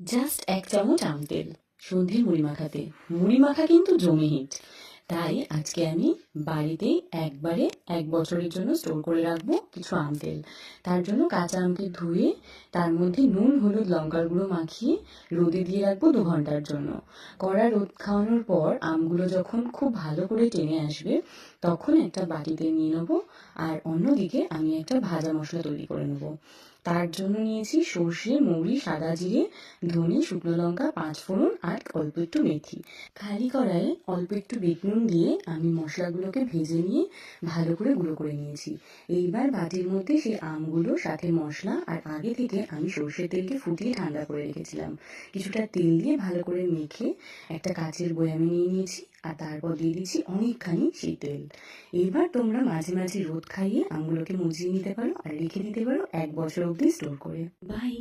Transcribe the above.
Just এক চামচ আম তেল সন্ধ্যের মুড়ি মাখাতে। মুড়ি মাখা কিন্তু জমি হিট তাই আজকে আমি বাড়িতেই একবারে এক বছরের জন্য স্টোর করে রাখব কিছু আম তেল। তার জন্য কাঁচা আমকে ধুয়ে, তার মধ্যে নুন, হলুদ, লঙ্কার গুঁড়ো মাখিয়ে রোদে দিয়ে রাখব দু ঘণ্টার জন্য। কড়া রোদ খাওয়ানোর পর আমগুলো যখন খুব ভালো করে টেনে আসবে, তখন একটা বাটিতে নিয়ে নেব আর অন্যদিকে আমি একটা ভাজা মশলা তৈরি করে নেব। তার জন্য নিয়েছি সর্ষে, মৌরি, সাদা জিরে, ধনে, শুকনো লঙ্কা পাঁচ ফোড়ন আর অল্প একটু মেথি। খালি কড়াইয়ে অল্প একটু বিট নুন দিয়ে আমি মশলাগুলোকে ভেজে নিয়ে ভালো করে গুঁড়ো করে নিয়েছি। এইবার বাটির মধ্যে সেই আমগুলো, সাথে মশলা আর আগে থেকে আমি সর্ষের তেলকে ফুটিয়ে ঠান্ডা করে রেখেছিলাম। কিছুটা তেল দিয়ে ভালো করে মেখে একটা কাচের বয়ামে নিয়ে নিয়েছি আর তারপর দিয়ে দিচ্ছি অনেকখানি সেই তেল। এইবার তোমরা মাঝে মাঝে রোদ খাইয়ে আমগুলোকে মুছিয়ে নিতে পারো আর রেখে দিতে পারো এক বছর অবধি স্টোর করে। বাই।